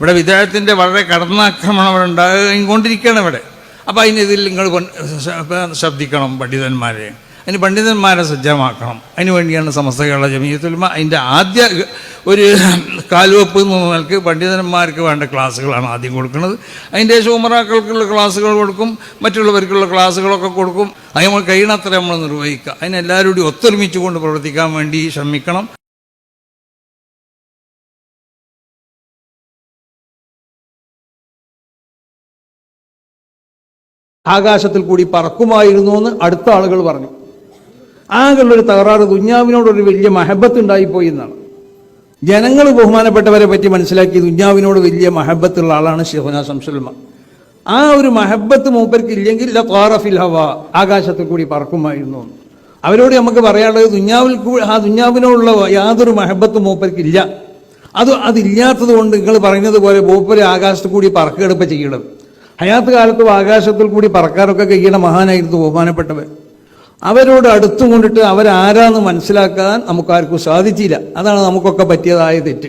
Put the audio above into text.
ഇവിടെ വിദേഹത്തിന്റെ വളരെ കടന്നാക്രമണം അവിടെ ഉണ്ടാകുകയും കൊണ്ടിരിക്കുകയാണ് ഇവിടെ. അപ്പോൾ അതിനെതിൽ നിങ്ങൾ ശ്രദ്ധിക്കണം പണ്ഡിതന്മാരെ. അതിന് പണ്ഡിതന്മാരെ സജ്ജമാക്കണം. അതിന് വേണ്ടിയാണ് സമസ്ത കേരള ജമീയത്തുൽമ അതിന്റെ ആദ്യ ഒരു കാൽവെപ്പ് എന്ന് നിലയ്ക്ക് പണ്ഡിതന്മാർക്ക് വേണ്ട ക്ലാസ്സുകളാണ് ആദ്യം കൊടുക്കുന്നത്. അതിന്റെ ശേഷം ഉമറാക്കൾക്കുള്ള ക്ലാസ്സുകൾ കൊടുക്കും മറ്റുള്ളവർക്കുള്ള ക്ലാസ്സുകളൊക്കെ കൊടുക്കും. അത് നമ്മൾ കഴിയണത്ര നമ്മൾ നിർവഹിക്കുക. അതിനെല്ലാവരും കൂടി ഒത്തൊരുമിച്ച് കൊണ്ട് പ്രവർത്തിക്കാൻ വേണ്ടി ശ്രമിക്കണം. ആകാശത്തിൽ കൂടി പറക്കുമായിരുന്നു എന്ന് അടുത്ത ആളുകൾ പറഞ്ഞു. ആകെയുള്ളൊരു തകരാറ് ദുഞ്ഞാവിനോടൊരു വലിയ മഹബത്ത് ഉണ്ടായിപ്പോയി എന്നാണ്. ജനങ്ങൾ ബഹുമാനപ്പെട്ടവരെ പറ്റി മനസ്സിലാക്കി ദുഞ്ഞാവിനോട് വലിയ മഹബത്തുള്ള ആളാണ് ഷെഹുന സംസുൽമ ആ ഒരു മഹബത്ത് മൂപ്പർക്ക് ഇല്ലെങ്കിൽ ല ഹവ ആകാശത്തിൽ കൂടി പറക്കുമായിരുന്നു. അവരോട് നമുക്ക് പറയാനുള്ളത് ദുഞ്ഞാവിൽ ആ ദുഞ്ഞാവിനോടുള്ള യാതൊരു മൂപ്പർക്ക് ഇല്ല. അത് അതില്ലാത്തത് കൊണ്ട് നിങ്ങൾ പറയുന്നത് പോലെ മൂപ്പര് ആകാശത്ത് കൂടി പറക്കെടുപ്പ് ചെയ്യണം ഹയാത്ത് കാലത്തും ആകാശത്തിൽ കൂടി പറക്കാറൊക്കെ കഴിയണ മഹാനായിരുന്നു ബഹുമാനപ്പെട്ടവർ അവരോട് അടുത്തുകൊണ്ടിട്ട് അവരാരാന്ന് മനസ്സിലാക്കാൻ നമുക്കാർക്കും സാധിച്ചില്ല. അതാണ് നമുക്കൊക്കെ പറ്റിയതായ തെറ്റ്.